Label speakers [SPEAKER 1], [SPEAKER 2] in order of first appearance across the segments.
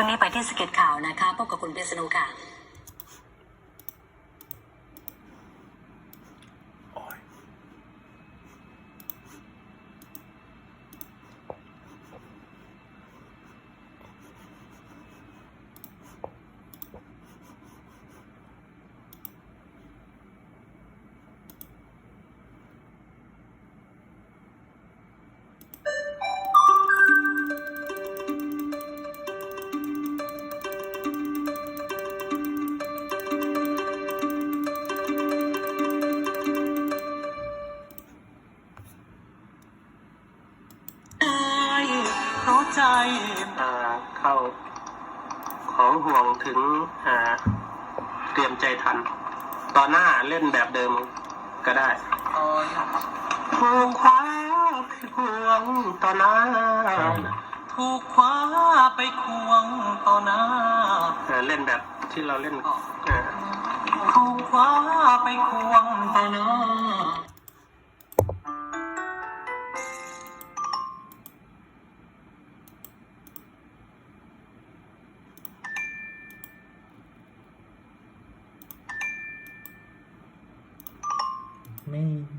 [SPEAKER 1] ช่วงนี้ไปที่สเก็ตข่าวนะคะพบกับคุณเพชรสนุค่ะ
[SPEAKER 2] ใจอ่าเข้า ของห่วงถึงอ่าเตรียมใจทัน ตอนหน้าเล่นแบบเดิมก็ได้ห่วงคว้าไปห่วงต่อหน้า
[SPEAKER 3] ถูกคว้าไปควงต่อหน้า
[SPEAKER 2] เออเล่นแบบที่เราเล่นเออ
[SPEAKER 3] ถูกคว้าไปควงต่อหน้า me.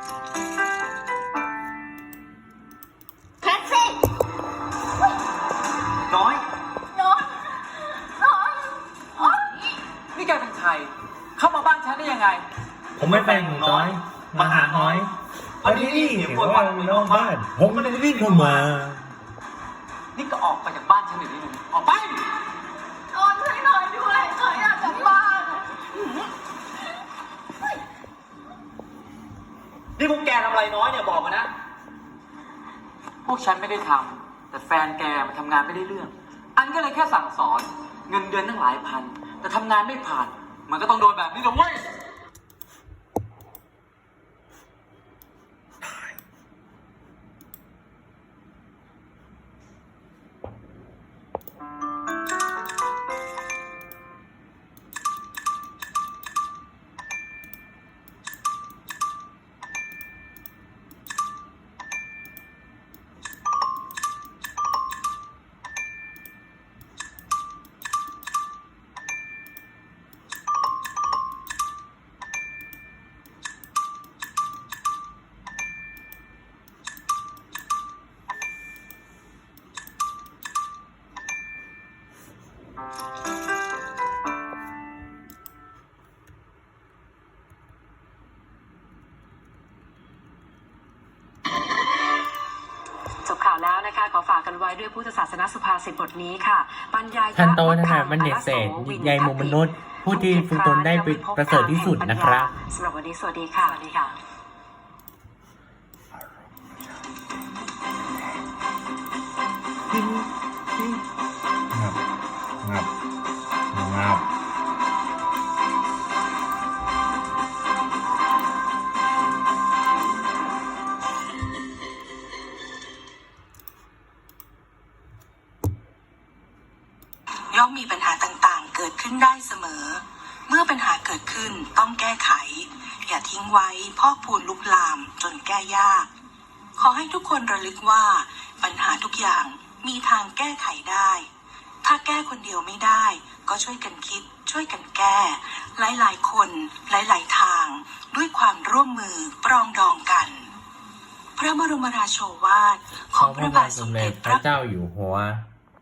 [SPEAKER 4] ไม่
[SPEAKER 5] แท็กซี่
[SPEAKER 3] น้อย
[SPEAKER 5] น้องน้องโอ๊ย
[SPEAKER 3] นี่แกเป็นใคร เข้ามาบ้านฉันได้ยังไง
[SPEAKER 4] ผมไม่เป็นหนูน้อยมาหาน้อยพอดีเห็นว่ามีนอกบ้าน ผมก็เลยวิ่งเข้ามา
[SPEAKER 3] นี่ก็ออกไปจากบ้านฉันเดี๋ยวนี้เลยออกไป
[SPEAKER 5] นอนช่วยหน่อยด้วยขออยากกลับบ้าน
[SPEAKER 3] นี่พวกแกทำอะไรน้อยเนี่ยบอกมานะ พวกฉันไม่ได้ทำแต่แฟนแกมันทำงานไม่ได้เรื่อง อันก็เลยแค่สั่งสอน เงินเดือนตั้งหลายพัน แต่ทำงานไม่ผ่าน มันก็ต้องโดนแบบนี้หรอเว้ย
[SPEAKER 1] จบข่าวแล้วนะคะขอฝากกันไว้ด้วยพุทธศาสนสุภาษิตบทนี้ค่ะปัญญา
[SPEAKER 4] ท่านโตถนัดมันเด็ดเศษใยมุมมนุษย์ ผู้ที่ฝึกตนได้ประเสริฐที่สุดนะครับ
[SPEAKER 1] สำหรับวันนี้สวัสดีค่ะสวัสดีค่ะ
[SPEAKER 4] งั
[SPEAKER 6] ขึ้นได้เสมอ เมื่อปัญหาเกิดขึ้นต้องแก้ไข อย่าทิ้งไว้พอกพูนลุกลามจนแก้ยาก ขอให้ทุกคนระลึกว่า ปัญหาทุกอย่างมีทางแก้ไขได้ ถ้าแก้คนเดียวไม่ได้ ก็ช่วยกันคิด ช่วยกันแก้ หลายๆ คน หลาย ๆ ทาง ด้วยความร่วมมือปรองดองกัน พระบรมราโชวาทขอ
[SPEAKER 4] ง
[SPEAKER 6] พ
[SPEAKER 4] ระบาทสมเด็จพ
[SPEAKER 6] ระ
[SPEAKER 4] เจ้าอยู่หัว